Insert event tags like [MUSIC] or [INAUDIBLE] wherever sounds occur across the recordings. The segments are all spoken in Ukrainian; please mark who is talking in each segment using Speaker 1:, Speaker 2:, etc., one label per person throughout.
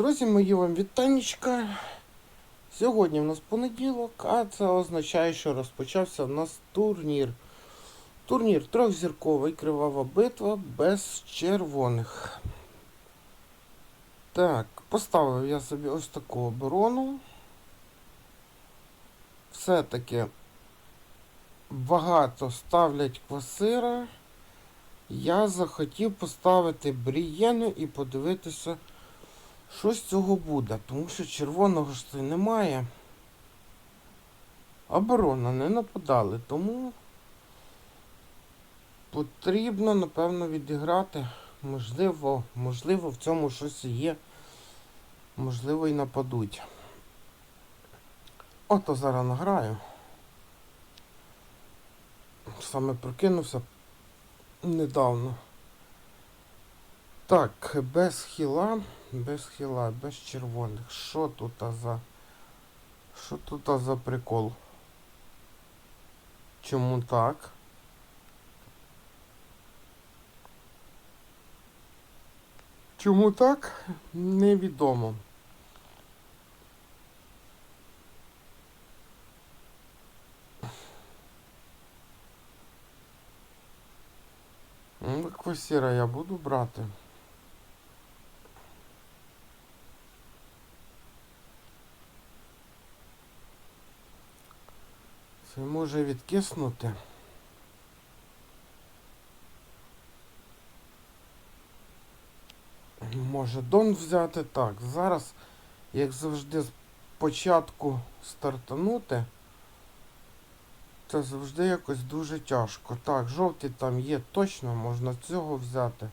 Speaker 1: Друзі, мої вам вітанечка. Сьогодні в нас понеділок, а це означає, що розпочався в нас турнір. Турнір трьохзірковий, кривава битва без червоних. Так, поставив я собі ось таку оборону. Все-таки багато ставлять квасира. Я захотів поставити Брієну і подивитися. Що з цього буде? Тому що червоного ж це немає. Оборона не нападали, тому потрібно, напевно, відіграти. Можливо, можливо, в цьому щось є. Можливо, і нападуть. Ото зараз награю. Саме прокинувся недавно. Так, без хіла. Без хіла, без червоних. Що тут за... Що тут за прикол? Чому так? Чому так? Невідомо. Ну, я буду брати. Це може відкиснути. Може дон взяти так. Зараз, як завжди, спочатку стартанути, це завжди якось дуже тяжко. Так, жовті там є точно, можна цього взяти.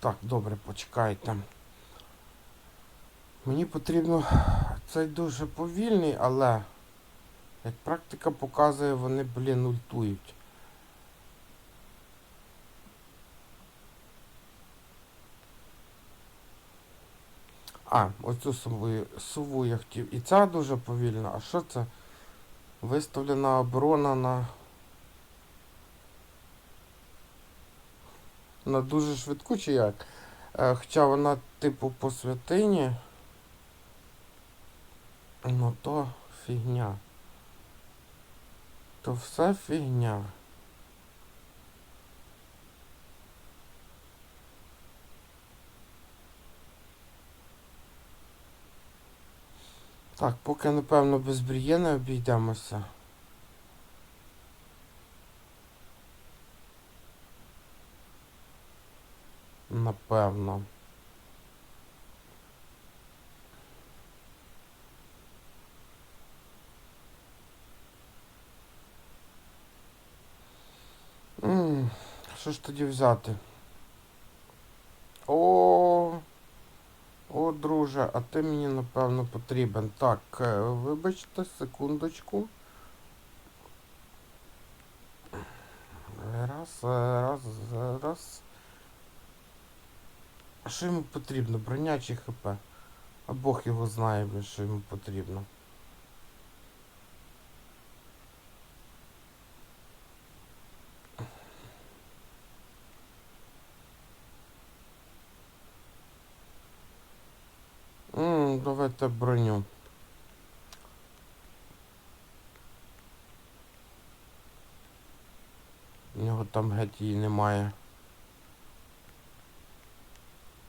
Speaker 1: Так, добре, почекайте. Мені потрібно цей дуже повільний, але як практика показує, вони, блін, ультують. А, оцю сову, сову я хотів. І ця дуже повільна. А що це? Виставлена оборона на... На дуже швидку чи як? Е, Хоча вона типу по святині. Ну то фігня. То все фігня. Так, поки напевно без брієни обійдемося. Напевно. М, Що ж тоді взяти? О, о, друже, а ти мені напевно потрібен. Так, е, вибачте, секундочку. Раз, е, раз, е, раз. А що йому потрібно? Броня чи ХП? А Бог його знає, що йому потрібно. Давайте броню. У нього там геть її немає.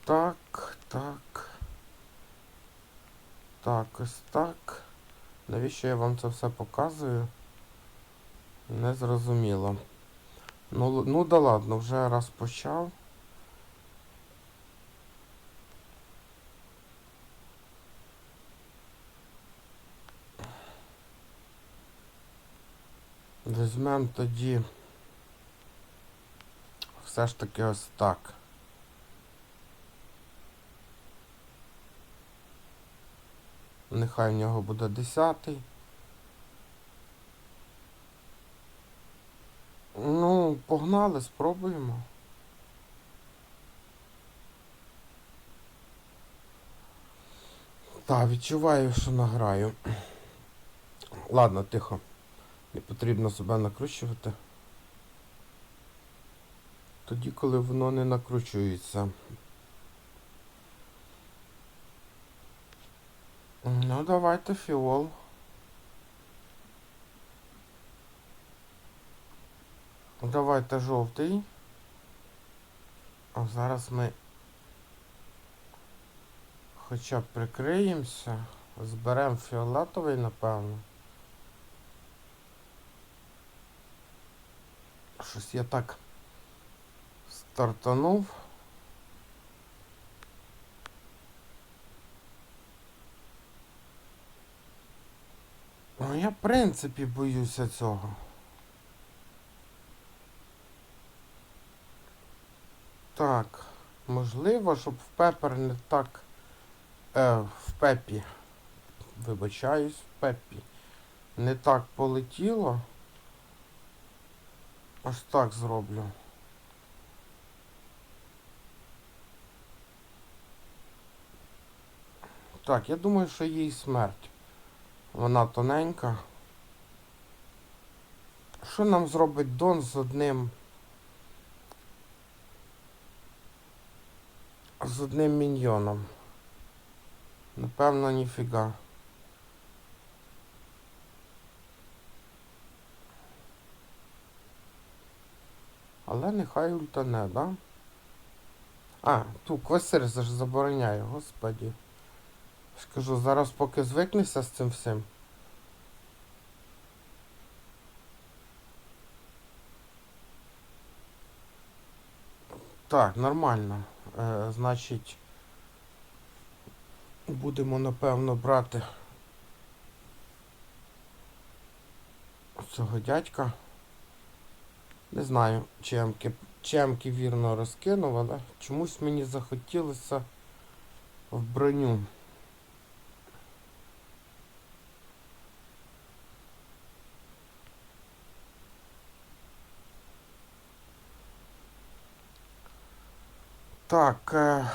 Speaker 1: Так, так. Так, ось так. Навіщо я вам це все показую? Не зрозуміло. Ну, ну да ладно, вже раз почав. Візьмемо тоді все ж таки ось так. Нехай в нього буде десятий. Ну, погнали, спробуємо. Так, відчуваю, що награю. Ладно, тихо. Не потрібно себе накручувати. Тоді, коли воно не накручується. Ну, давайте фіол. Давайте жовтий. А зараз ми хоча б прикриємося. Зберемо фіолетовий, напевно. Щось я так стартанув. Ну, я в принципі боюся цього. Так, можливо, щоб в пепер не так. Е, в пепі. Вибачаюсь, в пепі. Не так полетіло. Ось так зроблю. Так, я думаю, що їй смерть. Вона тоненька. Що нам зробить Дон з одним з одним міньйоном? Напевно, ніфіга. Але нехай ультане, да? А, ту квасир ж забороняє, господі. Скажу, зараз поки звикнешся з цим всім. Так, нормально. Е, значить, будемо напевно брати цього дядька. Не знаю, чемки, чемки вірно розкинув, але чомусь мені захотілося в броню. Так, е,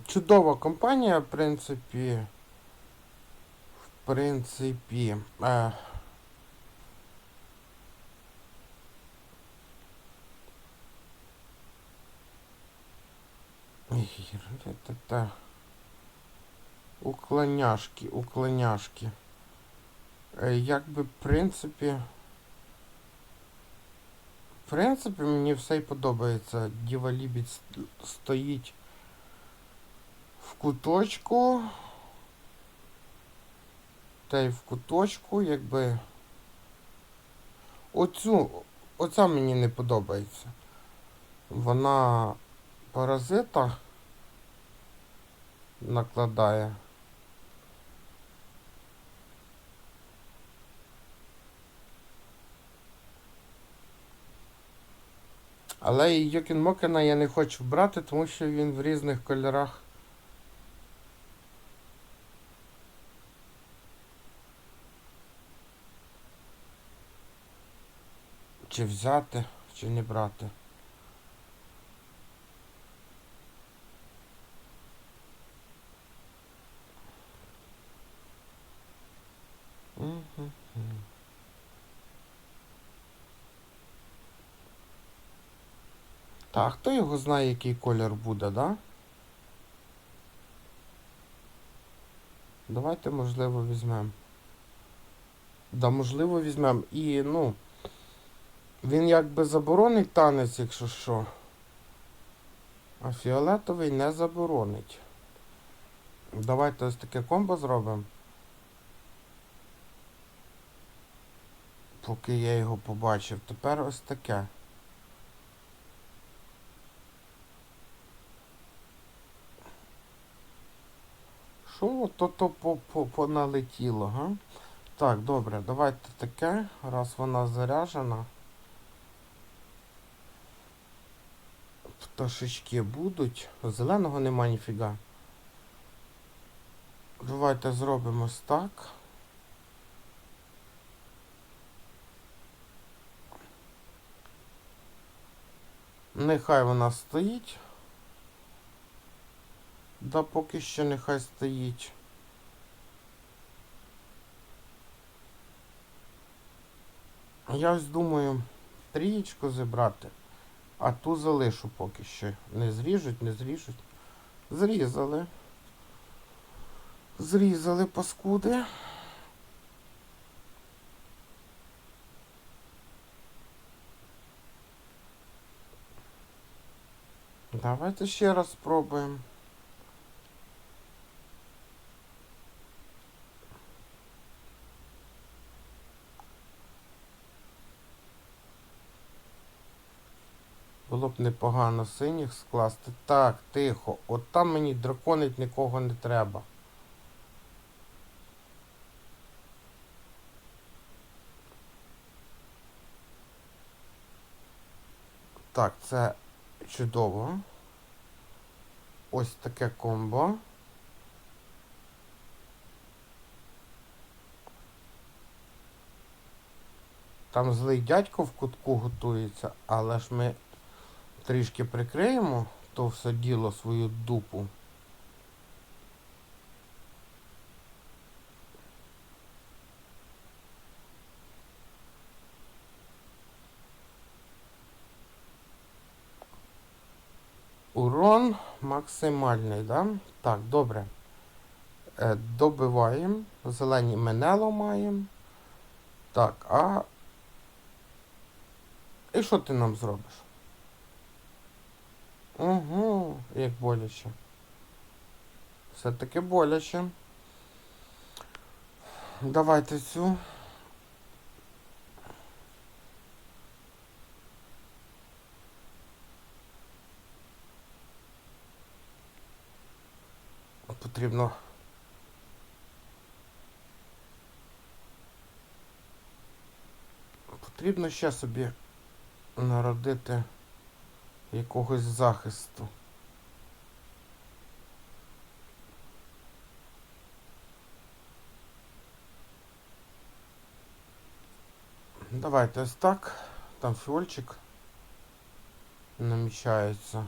Speaker 1: [CLEARS THROAT] чудова компанія, в принципі. В принципі. Уклоняшки, уклоняшки. Е, Якби, в принципі. В принципі, мені все й подобається. Діва Лібідь стоїть в куточку. Та й в куточку, якби. Оцю, оця мені не подобається. Вона паразита накладає. Але Йокін Мокена я не хочу брати, тому що він в різних кольорах. Чи взяти, чи не брати. Так, хто його знає, який колір буде, да? Давайте, можливо, візьмемо. Да, можливо, візьмемо. І, ну, він якби заборонить танець, якщо що. А фіолетовий не заборонить. Давайте ось таке комбо зробимо. Поки я його побачив. Тепер ось таке. Що то то по, поналетіло, га? Так, добре, давайте таке, раз вона заряжена. Пташечки будуть. Зеленого нема ніфіга. Давайте зробимо так. Нехай вона стоїть. Да поки що нехай стоїть. Я ось думаю трієчку зібрати. А ту залишу поки що. Не зріжуть, не зріжуть. Зрізали. Зрізали паскуди. Давайте ще раз спробуємо. Б непогано синіх скласти. Так, тихо. От там мені драконить нікого не треба. Так, це чудово. Ось таке комбо. Там злий дядько в кутку готується, але ж ми трішки прикриємо то все діло свою дупу. Урон максимальний, да? Так, добре. Е, добиваємо. Зелені мене ламаємо. Так, а. І що ти нам зробиш? Угу, як боляче. Все-таки боляче. Давайте цю. Потрібно. Потрібно ще собі народити якогось захисту. Давайте ось так. Там фіольчик намічається.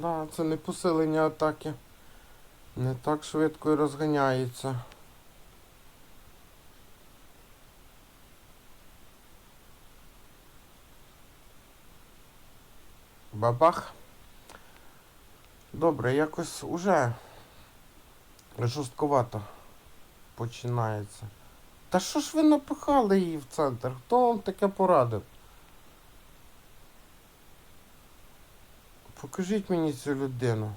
Speaker 1: Да, це не посилення атаки. Не так швидко і розганяється. Бабах. Добре, якось уже жорстковато починається. Та що ж ви напихали її в центр? Хто вам таке порадив? Покажіть мені цю людину.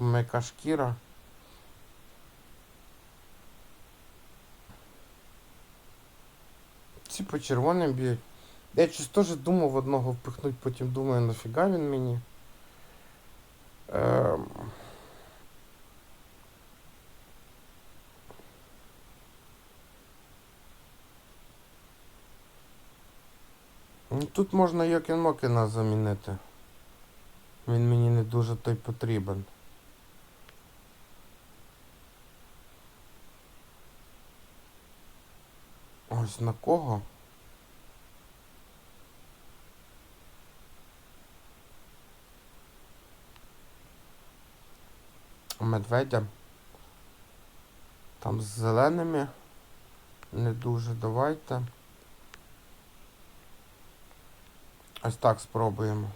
Speaker 1: Мека шкіра. Ці по червоним б'ють. Я щось теж думав одного впихнуть, потім думаю, нафіга він мені. Ем... Тут можна Йокін замінити. Він мені не дуже той потрібен. Ось на кого? Медведя. Там з зеленими. Не дуже давайте. Ось так спробуємо.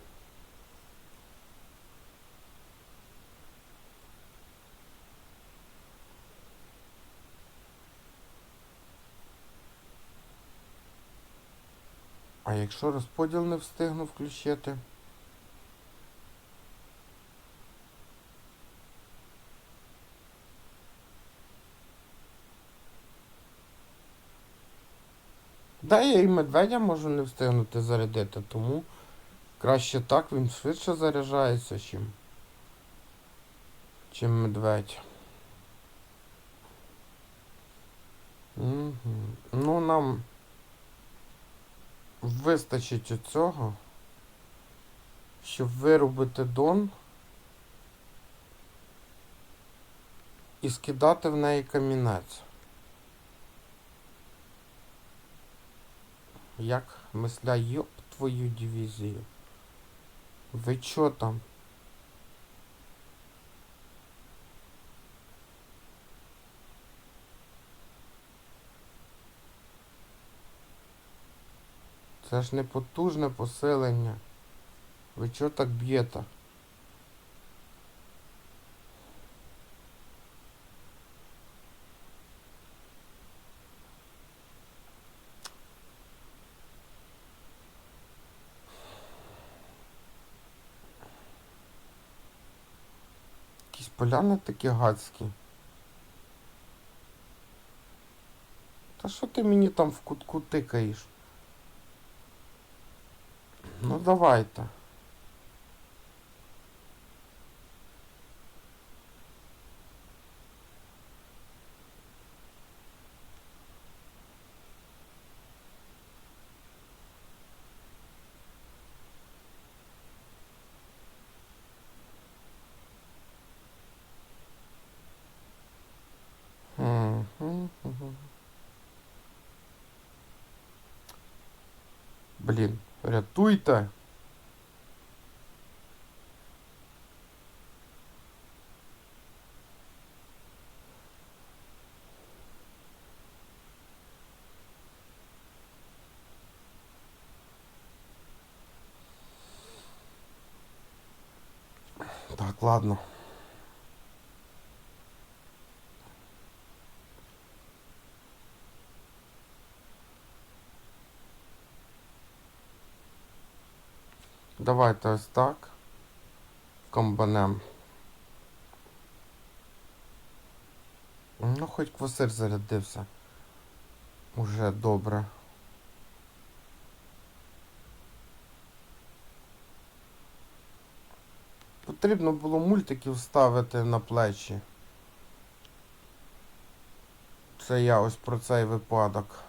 Speaker 1: А якщо розподіл не встигну включити? Да, я і медведя можу не встигнути зарядити, тому краще так він швидше заряджається, чим, чим медведь. Угу. Ну нам вистачить оцього, щоб виробити дон і скидати в неї камінець. Як мисля йоп твою дивізію. Ви чо там? Це ж не потужне поселення. Ви чо так б'єте? Поляни такі гадські. Та що ти мені там в кутку тикаєш? Ну давайте. Рятуйте. Так, ладно. Давайте ось так. Комбанем. Ну, хоч квасир зарядився. Уже добре. Потрібно було мультиків ставити на плечі. Це я ось про цей випадок.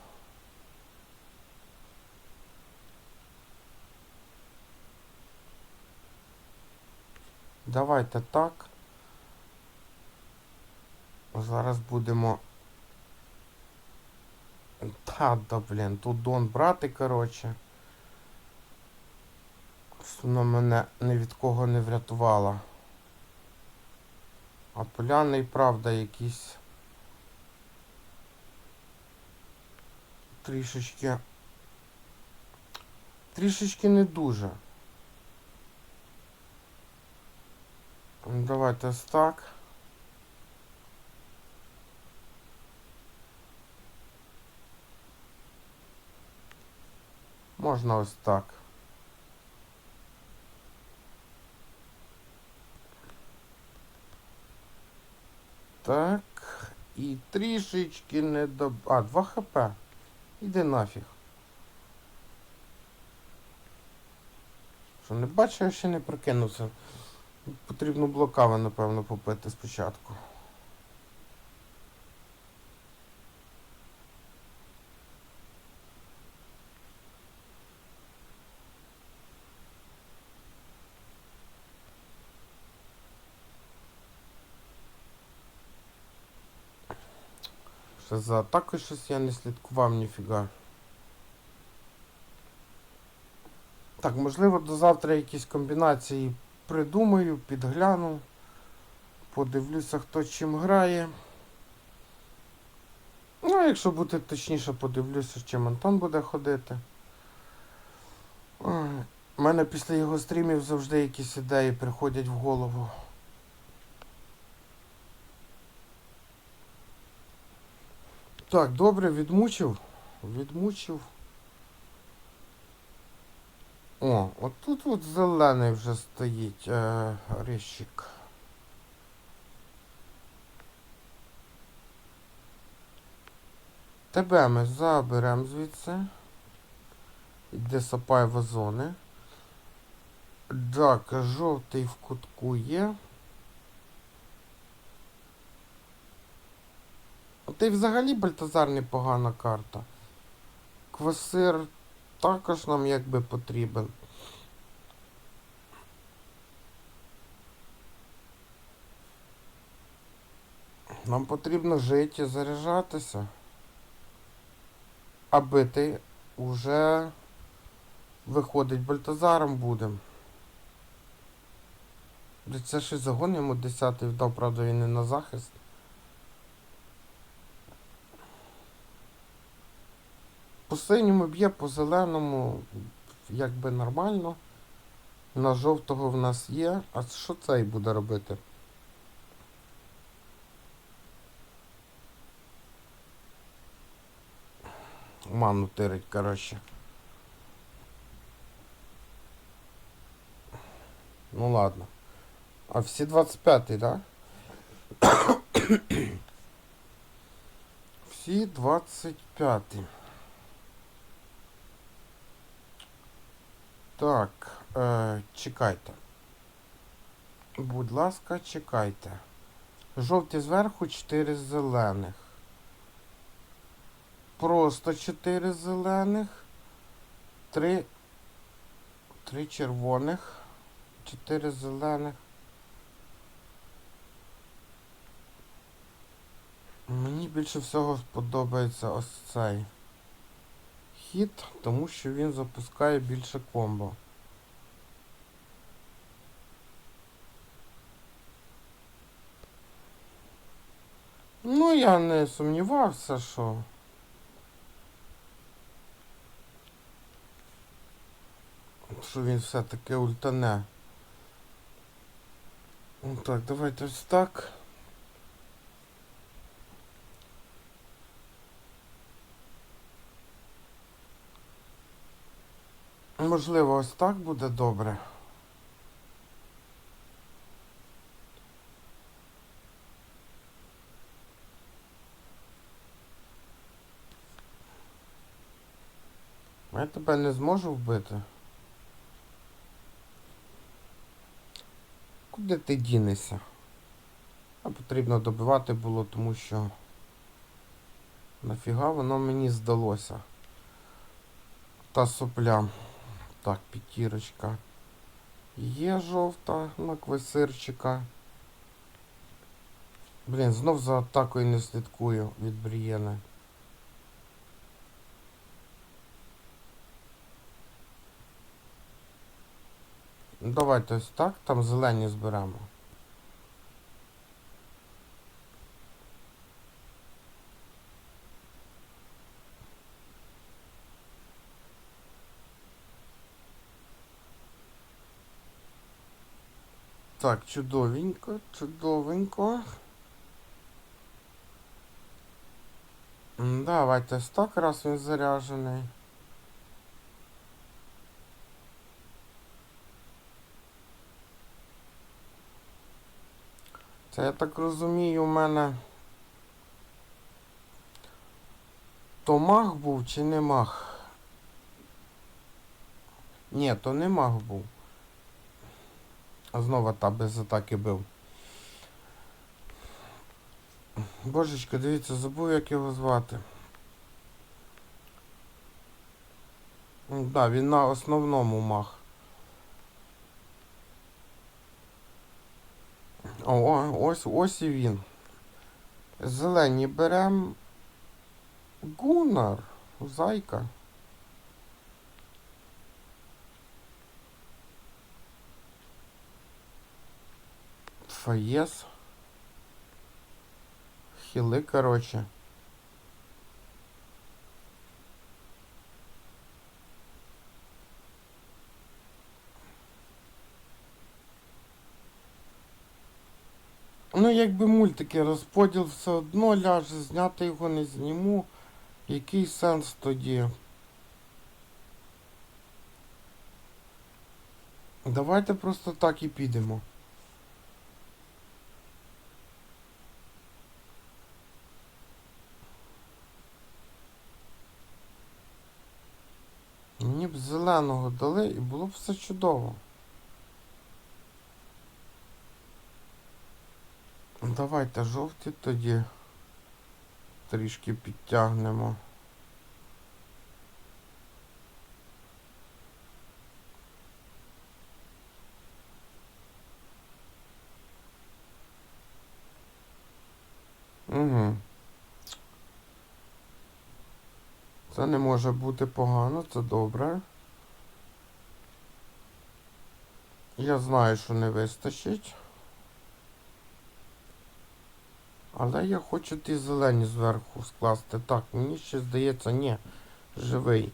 Speaker 1: Давайте так. Зараз будемо. Та, да, блін, тут дон брати, коротше. Вона мене ні від кого не врятувала. А поляни і правда якісь трішечки. Трішечки не дуже. Давайте так. Можна ось так. Так. І трішечки не доб... А, 2 хп. Іди нафіг. Що, не бачу, я ще не прокинувся. Потрібно було кави, напевно, попити спочатку. Що за атакою щось я не слідкував ніфіга. Так, можливо, до завтра якісь комбінації придумаю, підгляну. Подивлюся, хто чим грає. Ну, а якщо бути точніше, подивлюся, чим Антон буде ходити. У мене після його стрімів завжди якісь ідеї приходять в голову. Так, добре, відмучив. Відмучив. О, от тут от зелений вже стоїть е, рищик. Тебе ми заберемо звідси. Іде сапай вазони. Так, жовтий в кутку є. Й взагалі Бальтазар непогана карта. Квасир також нам якби потрібен. Нам потрібно жити, заряджатися. А бити уже виходить Бальтазаром будем. Це ще загон йому 10 вдав, правда, він не на захист. По синьому б'є, по зеленому якби нормально. На жовтого в нас є. А що цей буде робити? Ману тирить, коротше. Ну ладно. А всі 25-й, да? всі 25-й. Так, е, чекайте. Будь ласка, чекайте. Жовті зверху, 4 зелених. Просто 4 зелених. 3. 3 червоних. 4 зелених. Мені більше всього подобається ось цей хід, тому що він запускає більше комбо. Ну, я не сумнівався, що. Що він все-таки ультане. Ну, Так, давайте ось так. Можливо, ось так буде добре. Я тебе не зможу вбити. Куди ти дінешся? А потрібно добивати було, тому що нафіга воно мені здалося. Та сопля. Так, п'ятірочка. Є жовта на квесирчика. Блін, знов за атакою не слідкую від Брієни. Давайте ось так, там зелені зберемо. Так, чудовенько, чудовенько. Давайте ось так, раз він заряджений. Це я так розумію, у мене то маг був чи не маг? Ні, то не маг був. Знову та без атаки бив. Божечко, дивіться, забув як його звати. Да, він на основному маг. О, ось ось і він. Зелені берем Гунар, зайка. Фаєс. Хіли, короче. Ну, якби мультики розподіл все одно ляже, зняти його не зніму. Який сенс тоді? Давайте просто так і підемо. Мені б зеленого дали і було б все чудово. Давайте жовті тоді трішки підтягнемо. Угу. Це не може бути погано, це добре. Я знаю, що не вистачить. Але я хочу ті зелені зверху скласти. Так, мені ще здається, ні. Живий.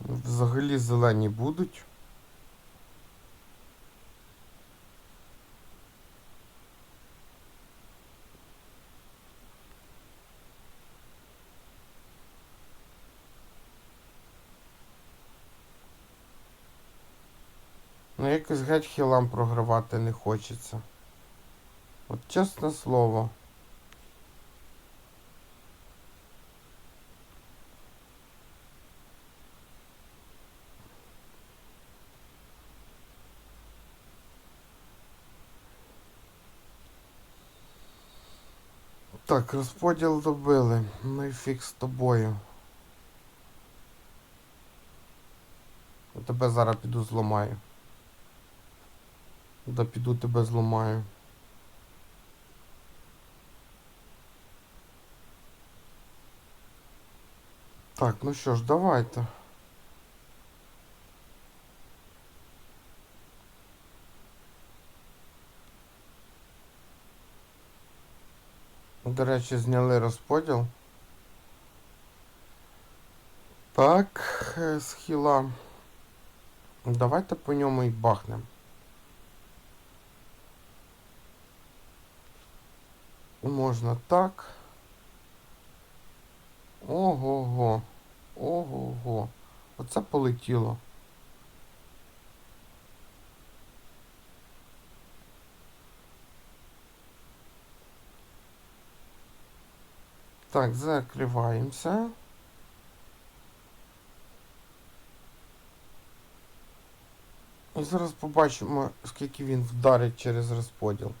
Speaker 1: Взагалі зелені будуть. Якось геть хілам програвати не хочеться. От чесне слово. Так, розподіл добили. Ну і фіг з тобою. Я тебе зараз піду зламаю. Да піду тебе зламаю. Так, ну що ж, давайте. До речі, зняли розподіл. Так, е, з хіла. Давайте по ньому і бахнем. Можна так. Ого-го. Ого-го. Оце полетіло. Так, закриваємося. І зараз побачимо, скільки він вдарить через розподіл.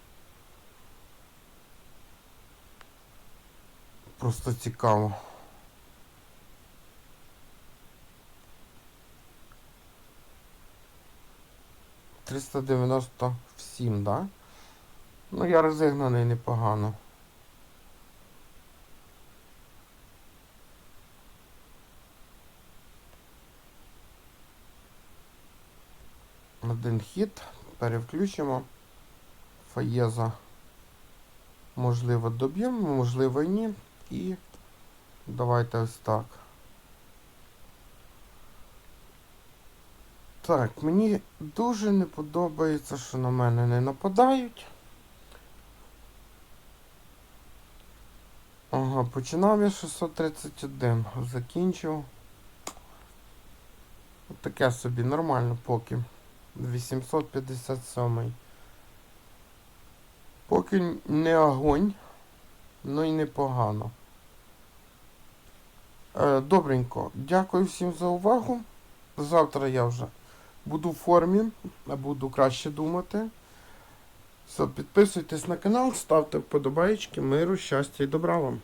Speaker 1: Просто цікаво. Триста дев'яносто сім, да? Ну я розігнаний непогано. Один хід. Перевключимо. Фаєза. Можливо, доб'ємо, можливо, ні. І давайте ось так. Так, мені дуже не подобається, що на мене не нападають. Ага, починав я 631, закінчив. Таке собі нормально поки. 857. Поки не огонь, ну і непогано. Е, добренько. Дякую всім за увагу. Завтра я вже буду в формі, буду краще думати. Все, підписуйтесь на канал, ставте вподобайки, миру, щастя і добра вам.